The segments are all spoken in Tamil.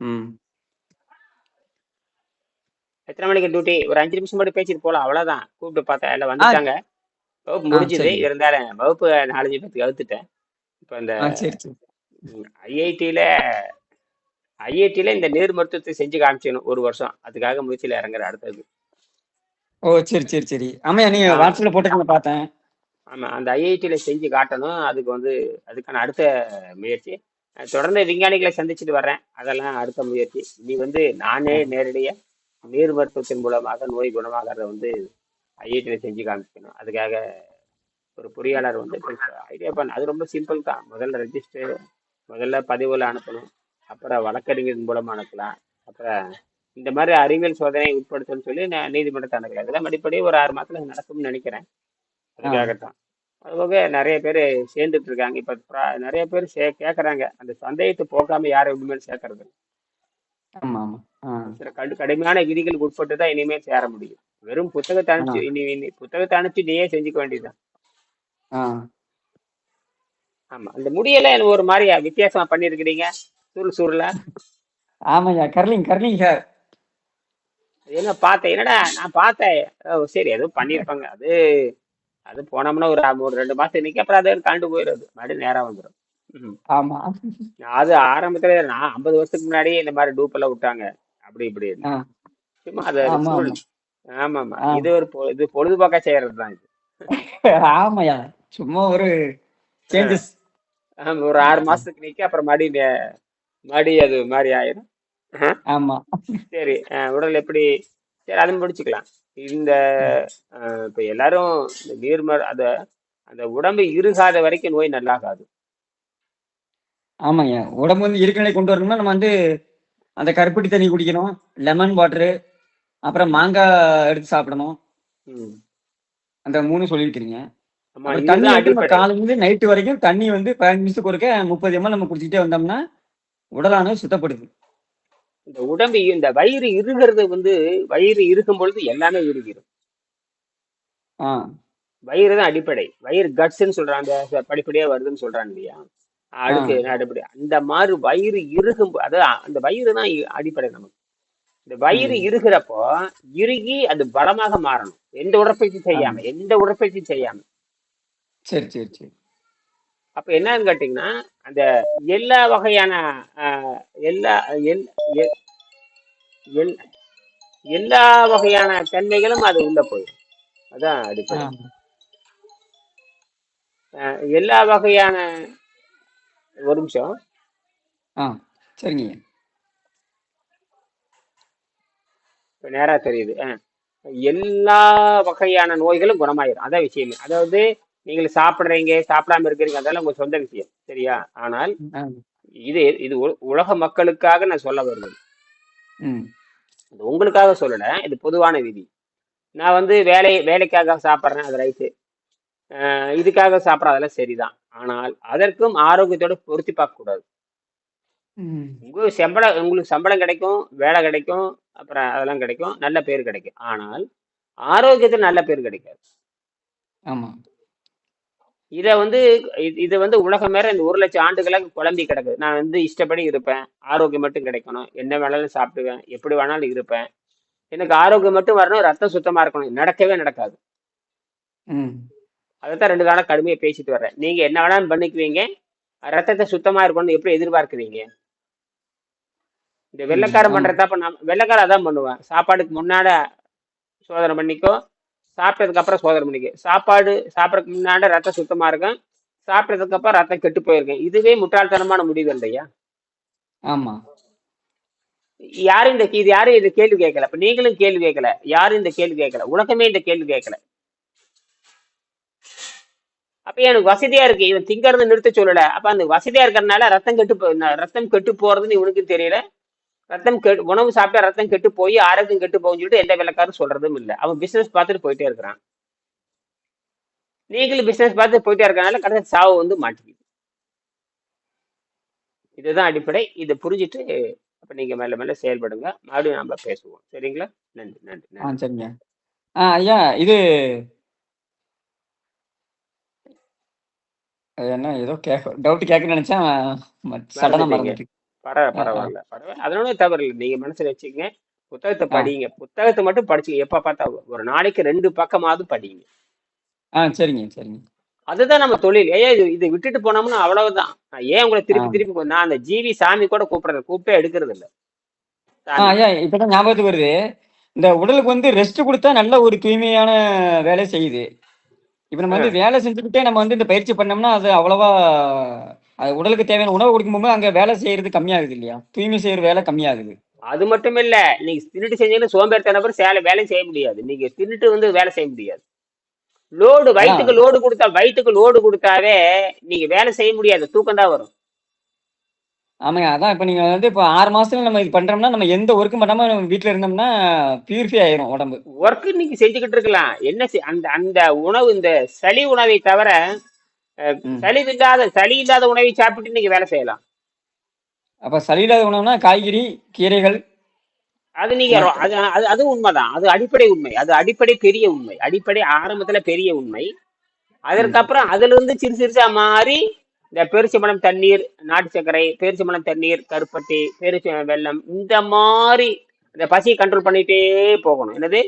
ம். எத்தனை மணிக்கு டியூட்டி? ஒரு 5 நிமிஷம் மட்டும் பேசிட்டு போலாம். அவ்வளோதான். கூப்பிட்டு பார்த்தேன். எல்லாம். வந்துட்டாங்க. வகுப்பு முடிஞ்சுது. இருந்தாலும் வகுப்பு 4, 5 பேத்துக்கு வகுத்துட்டேன். இப்ப இந்த ஐஐடில ஐஐடில இந்த நீர் மருத்துவத்தை செஞ்சு காமிச்சணும் 1 வருஷம். அதுக்காக முயற்சியில இறங்குறேன் அடுத்தது. ஓ! சரி, சரி, சரி. ஆமாய்யா நீங்க. வாட்ஸ்அப்ல போட்டிருந்தீங்க பார்த்தேன். ஆமா. அந்த ஐஐடில செஞ்சு காட்டணும். அதுக்கு வந்து அதுக்கான அடுத்த முயற்சி. தொடர்ந்து விஞ்ஞானிகளை சந்திச்சுட்டு வர்றேன். அதெல்லாம் அடுத்த முயற்சி. இனி வந்து நானே ஆ. நேரடியா நீர் மருத்துவத்தின் மூலமாக நோய் குணமாகறத வந்து ஐஐடில செஞ்சு காமிக்கணும். அதுக்காக ஒரு பொறியாளர் வந்து ஐடியா பண்ண அது ரொம்ப சிம்பிள் தான். முதல்ல ரெஜிஸ்டர் முதல்ல பதிவுல அனுப்பணும். அப்புறம் வழக்கறிஞர் மூலமா அனுப்பலாம். அப்புறம் இந்த மாரி அறிவியல் சோதனை உட்படுத்தணும்னு சொல்லி நான் நீதிமன்றத்த அணுகலாம். இதெல்லாம் படிப்படி ஒரு 6 மாசத்துல நடக்கும்னு நெனைக்கிறேன். அதுக்காகத்தான். அதுபோக நெறைய பேரு சேர்ந்துட்டு இருக்காங்க. இப்ப ப்ரா நெறைய பேர் சே கேட்கறாங்க. அந்த சந்தேகத்த போக்காம யாரும் இனிமேல் சேர்க்கறது இல்ல. ஆமா, ஆமா. ஆ. சில கடு கடுமையான விதிகளுக்கு உட்பட்டு தான் இனிமேல் சேர முடியும். வெறும் புத்தகத்த ஆ. அனுப்பிச்சு இனி இனி புத்தகத்த அனுப்பிச்சு நீயே செஞ்சுக்க வேண்டியதுதான். ஆ. ஆமா. அந்த முடியெல்லாம் ஒரு மாரி வித்தியாசமா பண்ணியிருக்கிறீங்க. சுருள் சுருளா. ஆமாய்யா. Curling curling hair. என்ன பார்த்தேன். என்னடா நான் பார்த்தேன். ஓ! சரி ஏதோ பண்ணியிருப்பாங்க. அது அது போனோம்னா ஒரு ஒரு 2 மாசம் நிக்கும். அப்புறம் அது கழண்டு போயிரும் அது. மறுபடியும் நேரா வந்துரும். ம். ஆமா. அது ஆரம்பத்திலே நான் 50 வருஷத்துக்கு முன்னாடியே இந்த மாரி டூப் எல்லாம் விட்டாங்க. அப்படி இப்படின்னு. ஆ. சும்மா அது ஆமா. ஆமா. இது ஒரு இது பொழுதுபோக்கா செய்யறது தான் இது. ஆமாய்யா. சும்மா ஒரு. சேஞ்சஸ். ஆமா. ஒரு 6 மாசத்துக்கு நிக்கும். அப்புறம் நெ மறுபடியும் அது மாரி ஆயிரும். ஆஹ. ஆமா. சரி. உடல் எப்படி சரி அத முடிச்சுக்கலாம். இந்த இப்ப எல்லாரும் இந்த நீர்ம அத அந்த உடம்பு இறுகாத வரைக்கும் நோய் நல்லாகாது. ஆமாய்யா. உடம்பு வந்து இருக்க நிலை கொண்டு வரணும்னா நம்ம வந்து அந்த கருப்பட்டி தண்ணி குடிக்கணும். லெமன் வாட்டரு, அப்புறம் மாங்காய் எடுத்து சாப்பிடணும். ம். அந்த 3 சொல்லியிருக்கிறீங்க. ஆமா. அப்புறம் தண்ணி இதுதான் வந்து நம்ம அடிப்படை. காலையிலேருந்து நைட்டு வரைக்கும் தண்ணி வந்து 15 நிமிஷத்துக்கு ஒருக்க 30 எம்எல் நம்ம குடிச்சுக்கிட்டே வந்தோம்னா, உடலானது சுத்தப்படுது. இந்த உடம்பு இந்த வயிறு இறுகுறது வந்து வயிறு இறுகும் பொழுது எல்லாமே இறுகிரும். ஆ. வயிறு தான் அடிப்படை. வயிறு கட்ஸ்ன்னு சொல்றாங்க. அந்த படிப்படியா வருதுன்னு சொல்றாங்க இல்லையா? அடுக்கு அடிப்படை. அந்த மாரி வயிறு இறுகும் அதான் அந்த வயிறு தான் அடிப்படை நமக்கு. இந்த வயிறு ம். இறுகுறப்போ, இறுகி அது பலமாக மாறணும். எந்த உடற்பயிற்சியும் ஆமா. செய்யாம எந்த உடற்பயிற்சியும் செய்யாம. சரி, சரி, சரி. அப்ப என்னன்னு கேட்டீங்கன்னா, அந்த எல்லா வகையான எல்லா எல்லா வகையான தன்மைகளும் அது உள்ள போயிரும். அதான். அடிப்படை. எல்லா வகையான ஒரு நிமிஷம். ஆ. சரிங்கய்யா. இப்ப நேரா தெரியுது. எல்லா வகையான நோய்களும் குணமாயிரும். அதான் விஷயமே. அதாவது நீங்க சாப்பிடுறீங்க, சாப்பிடாம இருக்கிறீங்க. அதெல்லாம் உங்க சொந்த விஷயம். சரியா? ஆனால். இது இது உலக மக்களுக்காக நான் சொல்ல. இது உங்களுக்காக சொல்லல. இது பொதுவான விதி. நான் வந்து வேலை வேலைக்காக சாப்பிடுறேன். அது ரைட்டு. இதுக்காக சாப்பிடுறேன். அதெல்லாம் சரிதான். ஆனால் அதற்கும் ஆரோக்கியத்தோட பொருத்தி பார்க்கக்கூடாது. ம். உங்க சம்பளம் உங்களுக்கு சம்பளம் கிடைக்கும், வேலை கிடைக்கும், அப்புறம் அதெல்லாம் கிடைக்கும். நல்ல பேர் கிடைக்கும். ஆனால் ஆரோக்கியத்துல நல்ல பேர் கிடைக்காது. ஆமா. இத வந்து இது வந்து உலகம் மேல இந்த 1,00,000 ஆண்டுகளாக குழம்பி கிடக்குது. நான் வந்து இஷ்டப்படி இருப்பேன். ஆரோக்கியம் மட்டும் கிடைக்கணும். என்ன வேணாலும் சாப்பிடுவேன். எப்படி வேணாலும் இருப்பேன். எனக்கு ஆரோக்கியம் மட்டும் வரணும். ரத்தம் சுத்தமா இருக்கணும். நடக்கவே நடக்காது. அதத்தான் 2 காலம் கடுமையா பேசிட்டு வர்றேன். நீங்க என்ன வேணாலும் பண்ணிக்குவீங்க. ரத்தத்தை சுத்தமா இருக்கணும்னு எப்படி எதிர்பார்க்கிறீங்க? இந்த. வெள்ளைக்காரன் ஆமா. பண்ற தப்ப நான் வெள்ளைக்காரன் அதான் பண்ணுவான். சாப்பாடுக்கு முன்னாட சோதனை பண்ணிக்கோ. சாப்பிட்டதுக்கு அப்புறம் சோதனை பண்ணிக்கோ. சாப்பாடு சாப்பிடறதுக்கு முன்னாடி ரத்தம் சுத்தமா இருக்கும். சாப்பிட்டதுக்கு அப்புறம் ரத்தம் கெட்டு போயிருக்கும். இதுவே முட்டாள்தனமான முடிவு இல்லையா? ஆமா. யாரும் இந்த இது யாரும் இந்த கேள்வி கேட்கல. இப்ப நீங்களும் கேள்வி கேட்கல. யாரும் இந்த கேள்வி கேட்கல. உலகமே இந்த கேள்வி கேட்கல. அப்ப எனக்கு வசதியா இருக்கு. இவன் திங்கறத நிறுத்த சொல்லல. அப்ப அந்த வசதியா இருக்கறனால ரத்தம் கெட்டு ரத்தம் கெட்டு போறதுன்னு இவனுக்கு தெரியல. ரத்தம் கெ உணவு சாப்பிட்டா ரத்தம் கெட்டு போய் ஆரோக்கியம் கெட்டு போகும்னு சொல்லிட்டு எந்த வெள்ளக்காரும் சொல்றதும் இல்ல. அவன் பிசினஸ் பார்த்துட்டு போயிட்டே இருக்கிறான். நீங்களும் பிசினஸ் பார்த்து போயிட்டே இருக்கறனால கடைசி சாவு வந்து மாட்டிக்குது. இதுதான் அடிப்படை. இத புரிஞ்சுட்டு அப்ப நீங்க மெல்ல மெல்ல செயல்படுங்க. மறுபடியும் நாம பேசுவோம். சரிங்களா? நன்றி, நன்றி, ஆ. சரிங்க. ஆ ஐயா இது அது என்ன ஏதோ கேட்க டவுட் கேட்கணும்னு நினைச்சேன். ம சடனா மறந்துட்டீங்க. பரவ. பரவாயில்ல. பரவாயில்ல அதனால தவறு இல்லை. நீங்க மனசுல வச்சுக்கங்க. புத்தகத்தை. படிங்க. புத்தகத்தை மட்டும் படிச்சுங்க எப்ப பார்த்தா ஒரு நாளைக்கு ரெண்டு பக்கமாவது படிங்க. ஆ சரிங்க சரிங்க. அதுதான் நம்ம தொழில். ஏன் இது இது விட்டுட்டு போனோம்னா அவ்வளவுதான். ஏன் உங்களை திருப்பி திருப்பி நான் அந்த ஜிவி சாமி கூட கூப்பிடுறது கூப்பிட்டே எடுக்கிறது இல்ல. இப்பதான் ஞாபகத்துக்கு வருது. இந்த உடலுக்கு வந்து ரெஸ்ட் கொடுத்தா நல்ல ஒரு தூய்மையான வேலை செய்யுது. இப்ப நம்ம வந்து வேலை செஞ்சுக்கிட்டே நம்ம வந்து இந்த பயிற்சி பண்ணோம்னா அது அவ்வளவா அது உடலுக்கு தேவையான உணவு கொடுக்கும்போது அங்க வேலை செய்யறது கம்மியாகுது இல்லையா? தூய்மை செய்யற வேலை கம்மியாகுது. அது மட்டும் இல்ல நீங்க தின்னுட்டு செஞ்சீங்கன்னா சோம்பேறித்தன நபர் சேலை வேலை செய்ய முடியாது. நீங்க தின்னுட்டு வந்து வேலை செய்ய முடியாது. லோடு வயிற்றுக்கு லோடு கொடுத்தா வயிற்றுக்கு லோடு கொடுத்தாவே நீங்க வேலை செய்ய முடியாது. தூக்கம் தான் வரும். ஆமாங்க அதான் இப்ப நீங்க வந்து இப்போ ஆறு மாசத்துல நம்ம இது பண்றோம்னா நம்ம எந்த ஒர்க்கும் பண்ணாம நம்ம வீட்டுல இருந்தோம்னா பியூரிஃபை ஆயிரும் உடம்பு. ஒர்க் நீங்க செஞ்சுக்கிட்டு இருக்கலாம். என்ன அந்த அந்த உணவு இந்த சளி உணவை தவிர சளி இல்லாத சளி இல்லாத உணவை சாப்பிட்டு நீங்க வேலை செய்யலாம். அப்ப சரியில்லாத உணவுனா காய்கறி கீரைகள். அது நீங்க அது அது உண்மைதான். அது அடிப்படை உண்மை. அது அடிப்படை பெரிய உண்மை. அடிப்படை ஆரம்பத்துல பெரிய உண்மை. அதற்கப்புறம் அதுல இருந்து சிறு சிறுசா மாறி இந்த பேரிச்சம்பழம் தண்ணீர் நாட்டு சர்க்கரை பேரிச்சம்பழம் தண்ணீர் கருப்பட்டி பேரிச்ச வெல்லம் இந்த மாதிரி இந்த பசியை கண்ட்ரோல் பண்ணிட்டே போகணும். என்னது?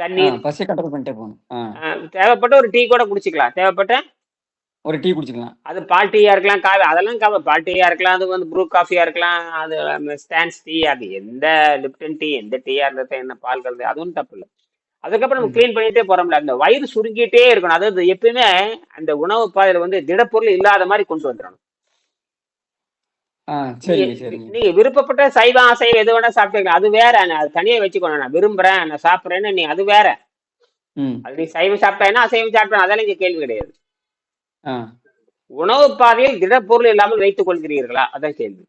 தண்ணீர். பசி கண்ட்ரோல் பண்ணிட்டே போகணும். தேவைப்பட்ட ஒரு டீ கூட குடிச்சுக்கலாம். தேவைப்பட்ட ஒரு டீ குடிச்சுக்கலாம். அது பால் டீயா இருக்கலாம் காஃபி அதெல்லாம் காஃபி பால் டீயா இருக்கலாம் அது வந்து ப்ரூ காஃபியா இருக்கலாம் அது ஸ்டான்ஸ் டீ அது எந்த லிப்டன் டீ எந்த டீயா இருந்தா என்ன பால் கலந்து அதுவும் தப்பு இல்லை. அதுக்கப்புறம் நம்ம க்ளீன் பண்ணிட்டே போறோம்ல அந்த வயிறு சுருங்கிட்டே இருக்கணும். அதாவது எப்பயுமே அந்த உணவு பாதையில வந்து திடப்பொருள் இல்லாத மாதிரி கொண்டு வந்துடணும். நீங்க விருப்பப்பட்ட சைவம் அசைவம் எது வேணா சாப்பிட்டுக்கலாம். அது வேற நான் அது தனியா வச்சுக்கணும் நான் விரும்புறேன் நான் சாப்பிட்றேன்னு நீ அது வேற. அது நீ சைவம் சாப்பிட்டா அசைவம் சாப்பிட்டா அதெல்லாம் இங்க கேள்வி கிடையாது. உணவு பாதையில் திடப்பொருள் இல்லாமல் வைத்துக் கொள்கிறீர்களா? அதான் கேள்வி.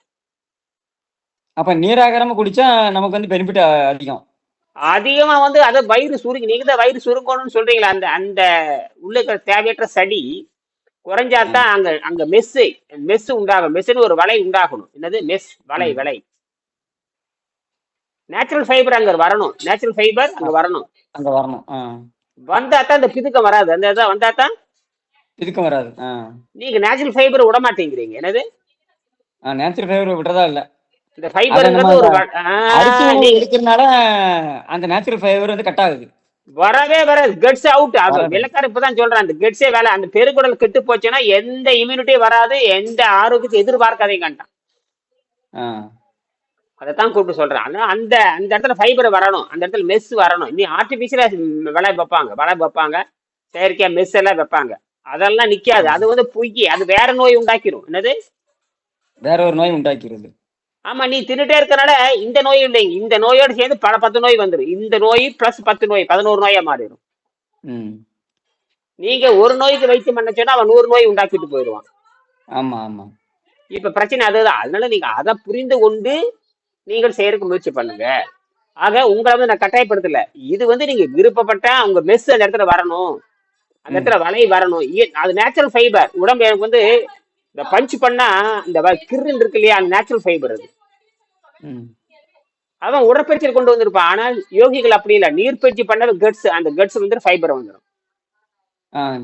அப்ப நீராகாரமா குடிச்சா நமக்கு வந்து பெனிஃபிட் அதிகம். அதிகமா வந்து அதை வயிறு சுருங்கி நீங்க தான் வயிறு சுருங்கணும்னு சொல்றீங்களா? அந்த அந்த உள்ள இருக்கிற தேவையற்ற சடி குறைஞ்சாதான் அங்க அங்க மெஸ் மெஸ் உண்டாகும். மெஸ்ன்னு ஒரு வலை உண்டாகணும். என்னது? மெஸ் வலை வலை. நேச்சுரல் ஃபைபர் அங்க வரணும். நேச்சுரல் ஃபைபர் அங்க வரணும். அங்க வரணும். ஆ. வந்தா தான் அந்த பிதுக்கம் வராது. அந்த இதான் வந்தா தான் இதுக்கும் வராது. நீங்க நேச்சுரல் ஃபைபர் விட மாட்டேங்கிறீங்க என்னது நேச்சுரல் ஃபைபர் விடுறதா இல்ல. இந்த அத ஃபைபருங்கிறது ஒரு அரிசி எடுக்கிறதுனால அந்த நேச்சுரல் ஃபைபர் வந்து கட் ஆகுது. வரவே வராது. கெட்ஸ் அவுட் வராது விளக்கார இப்பதான் சொல்றேன் அந்த கெட்ஸே வேலை. அந்த பெருகுடல் கெட்டு போச்சுன்னா எந்த இம்யூனிட்டியும் வராது எந்த ஆரோக்கியத்தை எதிர்பார்க்காதீங்கன்ட்டான் அதைத்தான் கூப்பிட்டு சொல்றேன். ஆனா அந்த அந்த இடத்துல ஃபைபர் வரணும். அந்த இடத்துல மெஸ் வரணும். நீ ஆர்டிபிஷியலா விலை வைப்பாங்க. வலை வைப்பாங்க. செயற்கையா மெஸ் எல்லாம் வைப்பாங்க. அதெல்லாம் நிக்காது. அது வந்து பொய்யி அது வேற நோய் உண்டாக்கிரும். என்னது? வேற ஒரு நோய் உண்டாக்கிறது. ஆமா நீ தின்னுட்டே இருக்கனால இந்த நோய் இல்லைங்க இந்த நோயோடு சேர்ந்து பல பத்து நோய் வந்துடும் இந்த நோய் பிளஸ் பத்து நோய் பதினோரு நோயா மாறிடும் நீங்க ஒரு நோய்க்கு வைத்தியம் பண்ண சொன்னா அவன் நூறு நோய் உண்டாக்கிட்டு போயிடுவான். ஆமா ஆமா. இப்ப பிரச்சனை அதுதான். அதனால நீங்க அதை புரிந்து கொண்டு நீங்கள் செய்யறதுக்கு முயற்சி பண்ணுங்க. ஆக உங்களை வந்து நான் கட்டாயப்படுத்தல. இது வந்து நீங்க விருப்பப்பட்ட உங்க மெஸ் அந்த இடத்துல வரணும். அந்த இடத்துல வலை வரணும். அது நேச்சுரல் ஃபைபர் உடம்பு எனக்கு வந்து இந்த பஞ்ச் பண்ணா இந்த கிர்ன்னு இருக்கு இல்லையா? அந்த நேச்சுரல் ஃபைபர் அது. ம். அவன் உடற்பயிற்சியில் கொண்டு வந்திருப்பான். ஆனால் யோகிகள் அப்படி இல்லை. நீர்ப்பயிற்சி பண்ண கட்ஸ் அந்த கட்ஸ் வந்து ஃபைபர் வந்துடும்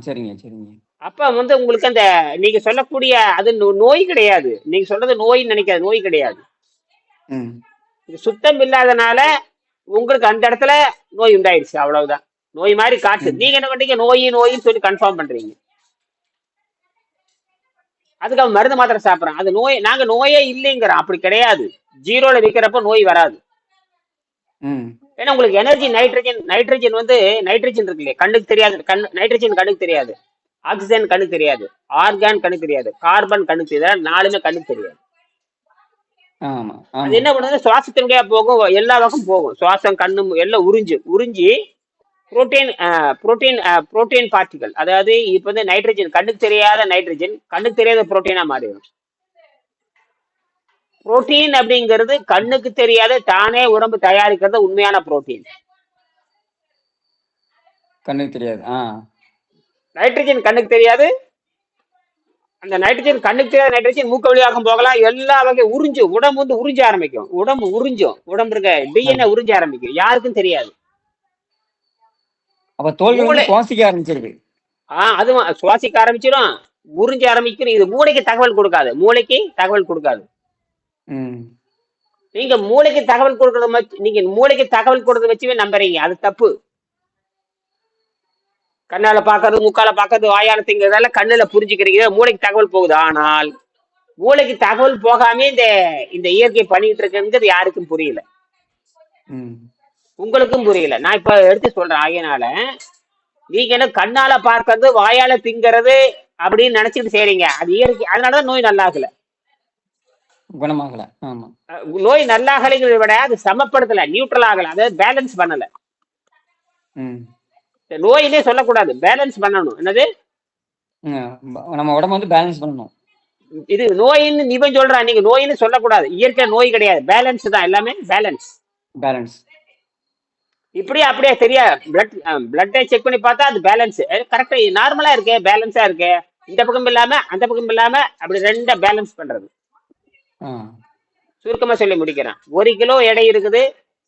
சரிங்க சரிங்க. அப்ப வந்து உங்களுக்கு அந்த நீங்க சொல்லக்கூடிய அது நோய் கிடையாது. நீங்க சொல்றது நோய் நினைக்காது நோய் கிடையாது. சுத்தம் இல்லாதனால உங்களுக்கு அந்த இடத்துல நோய் உண்டாயிருச்சு. அவ்வளவுதான். நோய் மாதிரி காட்டு. நீங்க என்ன பண்றீங்க? நோய் நோயின்னு சொல்லி கன்ஃபார்ம் பண்றீங்க. அதுக்கு அவன் மருந்து மாத்திரை சாப்பிட்றான். அது நோய் நாங்க நோயே இல்லைங்கிறோம். அப்படி கிடையாது. ஜீரோல விற்கிறப்ப நோய் வராது. ஏன்னா உங்களுக்கு எனர்ஜி நைட்ரஜன் நைட்ரஜன் வந்து நைட்ரஜன் இருக்கு இல்லையா? கண்ணுக்கு தெரியாது. கண் நைட்ரஜன் கண்ணுக்கு தெரியாது. ஆக்சிஜன் கண்ணுக்கு தெரியாது. ஆர்கான் கண்ணுக்கு தெரியாது. கார்பன் கண்ணுக்கு தெரியாது. நாலுமே கண்ணுக்கு தெரியாது. அது என்ன பண்ணுது? சுவாசத்தினுடைய போகும். எல்லா பக்கம் போகும். சுவாசம் கண்ணு எல்லாம் உறிஞ்சு உறிஞ்சி புரோட்டீன் புரோட்டீன் புரோட்டீன் பார்ட்டிகல் அதாவது இப்போ வந்து நைட்ரஜன் கண்ணுக்கு தெரியாத நைட்ரஜன் கண்ணுக்கு தெரியாத புரோட்டீனா மாறிடும் புரோட்டீன் அப்படிங்கிறது கண்ணுக்கு தெரியாத தானே உடம்பு தயாரிக்கிறது உண்மையான புரோட்டீன். கண்ணுக்கு தெரியாது நைட்ரஜன் கண்ணுக்கு தெரியாது. அந்த நைட்ரஜன் கண்ணுக்கு தெரியாத நைட்ரஜன் மூக்க வழியாக போகலாம். எல்லா வகை உறிஞ்சும். உடம்பு வந்து உறிஞ்ச ஆரம்பிக்கும். உடம்பு உறிஞ்சும். உடம்பு இருக்க. டிஎன்ஏ உறிஞ்ச ஆரம்பிக்கும். யாருக்கும் தெரியாது. அப்ப வந்து சுவாசிக்க ஆரம்பிச்சிருக்கு ஆஹ் அது சுவாசிக்க ஆரம்பிச்சிடும் உறிஞ்ச ஆரம்பிக்கும். இது மூளைக்கு தகவல் கொடுக்காது. மூளைக்கு தகவல் கொடுக்காது. நீங்க மூளைக்கு தகவல் கொடுக்கறத நீங்க மூளைக்கு தகவல் கொடுக்கறத வச்சுவே நம்புறீங்க. அது தப்பு. கண்ணால பாக்குறது முக்கால பாக்குறது வாயால திங்கிறதால கண்ணுல புரிஞ்சுக்கிறீங்க மூளைக்கு தகவல் போகுது. ஆனால் மூளைக்கு தகவல் போகாம இந்த இந்த இயற்கை பண்ணிட்டு இருக்குங்கிறது யாருக்கும் புரியல. உங்களுக்கும் புரியல. நான் இப்ப எடுத்து சொல்றேன் ஆகையனால நீங்க என்ன கண்ணால பார்க்கறது வாயால திங்கிறது அப்படின்னு நினைச்சிட்டு செய்றீங்க. அது இயற்கை அதனாலதான் நோய் நல்லாகல. குணமாகல. ஆமா. நோய் நல்லாகலைங்கிறத விட அது சமப்படுத்தல நியூட்ரல் ஆகல. அதாவது பேலன்ஸ் பண்ணல. நோயினே சொல்லக்கூடாது. பேலன்ஸ் பண்ணணும். என்னது. நம்ம உடம்ப வந்து பேலன்ஸ் பண்ணணும். இது நோயின்னு இவன் சொல்றான். நீங்க நோயின்னு சொல்லக்கூடாது. இயற்கை நோய் கிடையாது. பேலன்ஸ் தான். எல்லாமே பேலன்ஸ் பேலன்ஸ் இப்படியே அப்படியே சரியா பிளட் பிளட்டை செக் பண்ணி பார்த்தா அது பேலன்ஸ் கரெக்டா நார்மலா இருக்கு பேலன்ஸா இருக்கு. இந்த பக்கம் இல்லாம அந்த பக்கம் இல்லாம அப்படி ரெண்ட பேலன்ஸ் பண்றது. ஆ. சுருக்கமா சொல்லி முடிக்கிறேன். ஒரு கிலோ எடை இருக்குது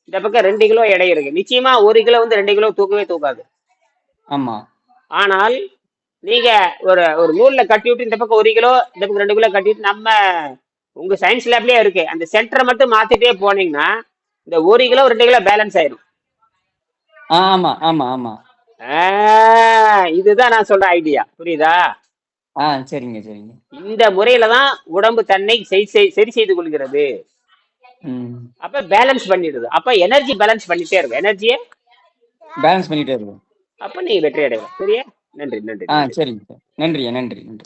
இந்த பக்கம் ரெண்டு கிலோ எடை இருக்கு. நிச்சயமா ஒரு கிலோ வந்து ரெண்டு கிலோ தூக்கவே தூக்காது. ஆமா. ஆனால் நீங்க ஒரு ஒரு நூல்ல கட்டி விட்டு இந்த பக்கம் ஒரு கிலோ இந்த பக்கம் ரெண்டு கிலோ கட்டிட்டு நம்ம உங்க சயின்ஸ் லேப்லயே இருக்கு. அந்த சென்டரை மட்டும் மாத்திட்டே போனீங்கன்னா இந்த ஒரு கிலோ ரெண்டு கிலோ பேலன்ஸ் ஆயிடும் ஆ, ஆமா ஆமா ஆமா. இதுதான் நான் சொல்ற ஐடியா புரியுதா? ஆ சரிங்க சரிங்க. இந்த முறையில தான் உடம்பு தன்னை சரி செய்து கொள்கிறது. அப்ப பேலன்ஸ் பண்ணிடுது. அப்ப எனர்ஜி பேலன்ஸ் பண்ணிட்டே இருக்கும். எனர்ஜியை பேலன்ஸ் பண்ணிட்டே இருக்கும். அப்ப நீ வெற்றி அடையலாம். சரியா? நன்றி நன்றி ஆ சரிங்க சார். நன்றியா நன்றி நன்றி.